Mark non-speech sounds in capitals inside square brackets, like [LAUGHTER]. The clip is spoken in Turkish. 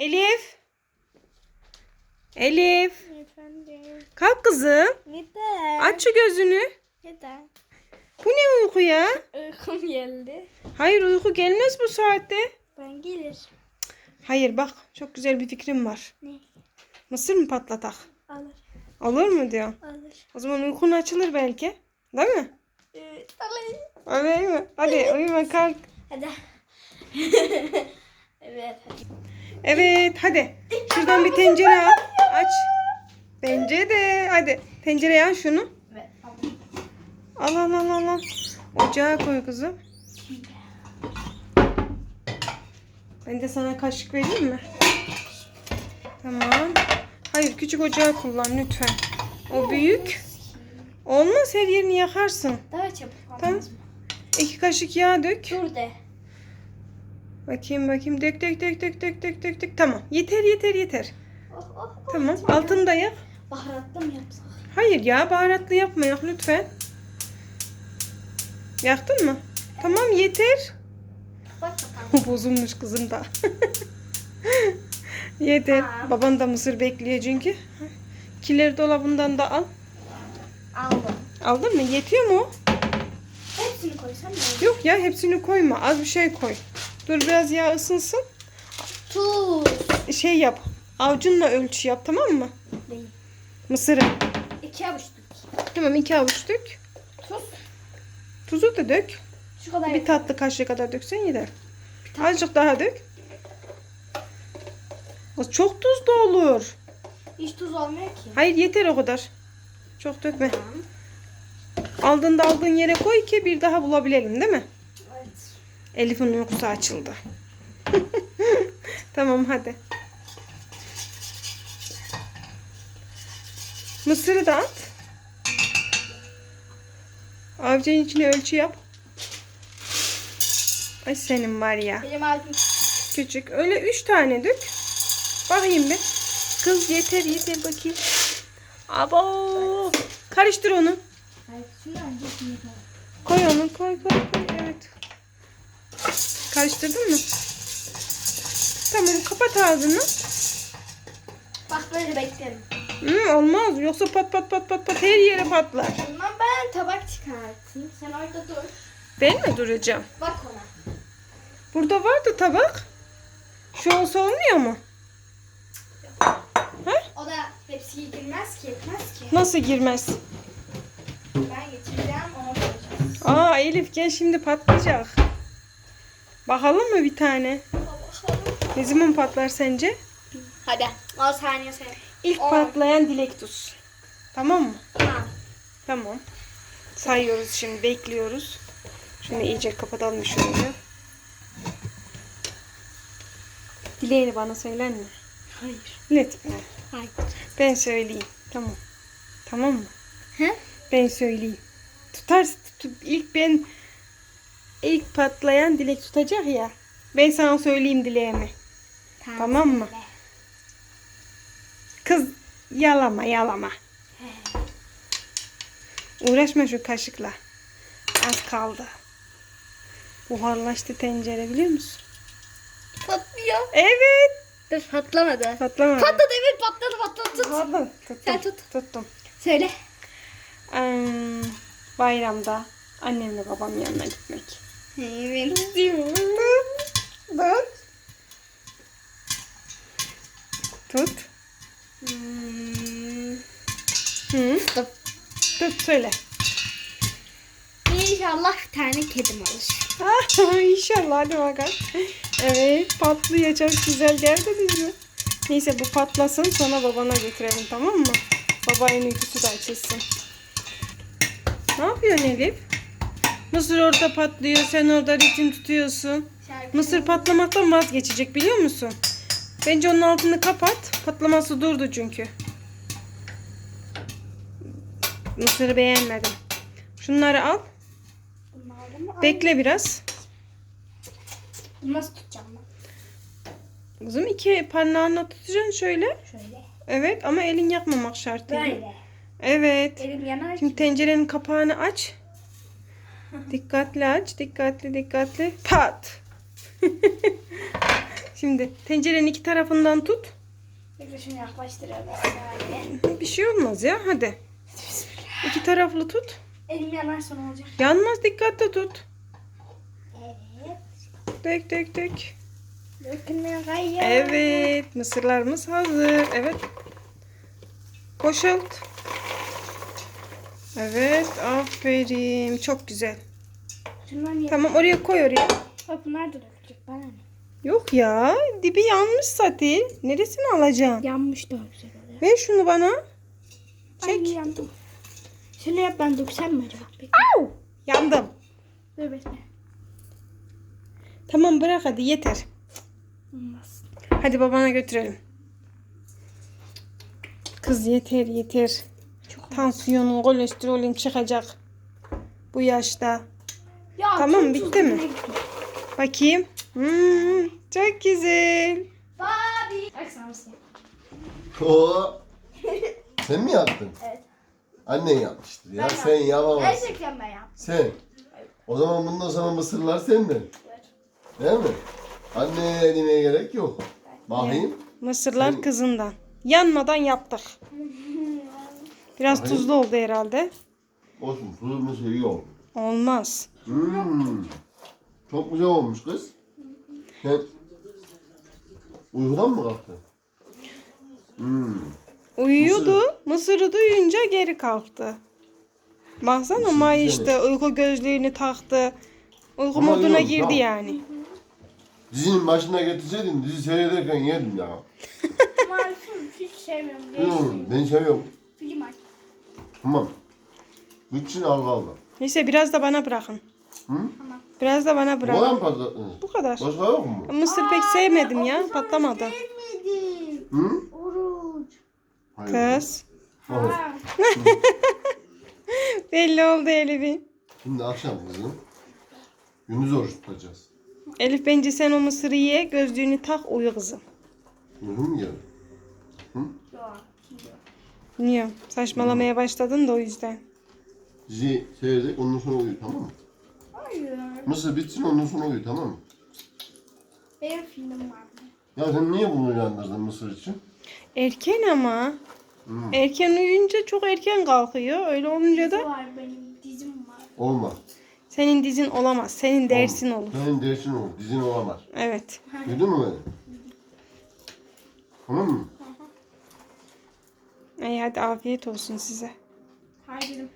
Elif. Elif. Efendim. Kalk kızım. Neden? Aç şu gözünü. Neden? Bu ne uyku ya? Uykum geldi. Hayır uyku gelmez bu saatte. Ben gelir. Hayır bak çok güzel bir fikrim var. Ne? Mısır mı patlatak? Alır. Olur mu diyor. Alır. O zaman uykun açılır belki. Değil mi? Evet. Alır. Öyle mi? Hadi uyuma kalk. Hadi. [LAUGHS] evet. Hadi. Şuradan bir tencere al. Aç. Bence de. Hadi tencereye al şunu. Al al al al. al. Ocağa koy kızım. Ben de sana kaşık vereyim mi? Tamam. Hayır küçük ocağı kullan lütfen. O büyük. Olmaz her yerini yakarsın. Daha çabuk Tamam. İki kaşık yağ dök. Dur de. Bakayım bakayım. Dök dök dök dök dök dök dök dök. Tamam. Yeter yeter yeter. Oh, oh, oh. Tamam. Altını da yak. Baharatlı mı yapsak? Hayır ya baharatlı yapma lütfen. Yaktın mı? Tamam yeter. Bak bakalım. [LAUGHS] Bozulmuş kızım da. [LAUGHS] yeter. Tamam. Baban da mısır bekliyor çünkü. Kiler dolabından da al. Aldım. Aldın mı? Yetiyor mu? Hepsini koysam ne? Yok ya hepsini koyma. Az bir şey koy. Dur biraz yağ ısınsın. Tuz. Şey yap. Avucunla ölçü yap tamam mı? Değil. Mısırı. İki avuç tuz. Tamam iki avuç dök. Tuz. Tuzu da dök. Şu kadar. Bir tatlı kaşığı kadar döksen yeter. Azıcık daha dök. Çok tuzlu olur. Hiç tuz olmuyor ki. Hayır yeter o kadar. Çok dökme. Tamam. Aldığında aldığın yere koy ki bir daha bulabilelim değil mi? Elif'in uykusu açıldı. [LAUGHS] tamam hadi. Mısırı da at. Avcının içine ölçü yap. Ay senin var ya. Benim ağzım Küçük. Öyle üç tane dök. Bakayım bir. Kız yeter yeter bakayım. Abo. Karıştır onu. Koy onu koy koy koy. Evet. Karıştırdın mı? Tamam kapat ağzını. Bak böyle beklerim. Hı, olmaz. Yoksa pat pat pat pat pat her yere patlar. Bundan ben tabak çıkartayım. Sen orada dur. Ben mi duracağım? Bak ona. Burada vardı tabak. Şu olsa olmuyor mu? O da hepsi girmez ki, etmez ki. Nasıl girmez? Ben getireceğim, ona koyacağız. Aa Elif gel şimdi patlayacak. Bakalım mı bir tane? Ne zaman patlar sence? Hadi. 10 saniye sen. İlk On. patlayan dilek tuz. Tamam mı? Tamam. Tamam. Sayıyoruz şimdi bekliyoruz. Şunu iyice kapatalım şöyle. Dileğini bana söyler mi? Hayır. Lütfen. Hayır. Ben söyleyeyim. Tamam. Tamam mı? He? Ben söyleyeyim. Tutar tut, ilk ben ilk patlayan dilek tutacak ya. Ben sana söyleyeyim dileğimi. Tamam mı? söyle. Kız yalama yalama. Uğraşma şu kaşıkla. Az kaldı. Buharlaştı tencere biliyor musun? Patlıyor. Evet. Dur patlamadı. Patlamadı. Patladı evet patladı patladı tut. Patladı. Tuttum. Sen tut. Tuttum. Söyle. Ee, bayramda annemle babam yanına gitmek. Evet. Tut. Tut. Hmm. Hı. Tut. Tut söyle. İnşallah bir tane kedim olur. Ah, İnşallah hadi bakalım. Evet patlıyor çok güzel geldiniz mi? Neyse bu patlasın sonra babana götürelim tamam mı? Babanın uykusu da açılsın. Ne yapıyorsun Elif? Mısır orada patlıyor sen orada ritim tutuyorsun. Şarkı. Mısır patlamaktan vazgeçecek biliyor musun? Bence onun altını kapat. Patlaması durdu çünkü. Mısırı beğenmedim. Şunları al. Bekle biraz. Bunu nasıl tutacağım ben? Kızım iki parmağınla tutacaksın şöyle. Şöyle. Evet ama elin yakmamak şartıyla. Böyle. Evet. Elim yanar Şimdi tencerenin kapağını aç. Dikkatli aç. Dikkatli dikkatli. Pat. [LAUGHS] Şimdi tencerenin iki tarafından tut. Şunu yaklaştıralım. Bir şey olmaz ya hadi. İki taraflı tut. Elim yanarsa ne olacak? Yanmaz dikkatli tut. Evet. Dök dök dök. Gayet. Evet mısırlarımız hazır. Evet. Boşalt. Evet aferin çok güzel. Şundan. Tamam oraya koy oraya. Bak bunlar da dökülecek bana ne? Yok ya dibi yanmış zaten. Neresini alacaksın? Yanmış daha güzel oluyor. Ver şunu bana. Ay Çek. yandım. Şöyle yap ben döksem mi acaba? Bekle. Au! Yandım. Dur bekle. Tamam bırak hadi yeter. Olmaz. Hadi babana götürelim. Kız yeter yeter. Tansiyonun, kolesterolün çıkacak. Bu yaşta. Ya, Tamam, bitti mi? gidiyor? Bakayım. Hmm, çok güzel. Şey. Oo. Sen mi yaptın? Evet. Annen yapmıştır ya. Ben sen yapamazsın. Gerçekten ben yaptım. Sen. O zaman bundan sonra mısırlar senden. Değil mi? Anneye demeye gerek yok. Bakayım. Mısırlar Sen- kızından. Yanmadan yaptık. Biraz Bakayım. tuzlu oldu herhalde. Olsun. Tuzlu mısır iyi oldu. Olmaz. Hmm. Çok güzel olmuş kız. Sen uykudan mı kalktın? Hmm. Uyuyordu. Mısırı duyunca geri kalktı. Baksana Mısır May işte uyku gözlüğünü taktı. Uyku Ama moduna girdi tamam. yani. Dizinin başına getirseydin dizi seyrederken yedim ya. [LAUGHS] Film hiç sevmiyorum. Hmm, ben seviyorum. Film aç. Tamam. Bütün al al. Neyse biraz da bana bırakın. Hı? Biraz da bana bırakın. patlattınız? Bu kadar. Başka yok mu? Mısır pek sevmedim ya. Patlamadı. Sevmedim. Hı? Oruç. Hayır. Kız. Ha. [LAUGHS] Belli oldu Elif'in. Şimdi akşam kızım. Gündüz oruç tutacağız. Elif bence sen o mısırı ye. Gözlüğünü tak uyu kızım. Uygun mu geldi? Yok. Niye? Saçmalamaya başladın da o yüzden. Dizi seyredecek ondan sonra uyu tamam mı? Hayır. Mısır bitsin ondan sonra uyu tamam mı? Benim filmim var. Ya sen niye bunu uyandırdın Mısır için? Erken ama. Hmm. Erken uyuyunca çok erken kalkıyor. Öyle olunca da var benim dizim var. Olma. senin dizin olamaz. Senin dersin olur. Senin dersin olur. Dizin olamaz. Evet. Duydun mu beni? Tamam mı? İyi hadi afiyet olsun size. Hayır.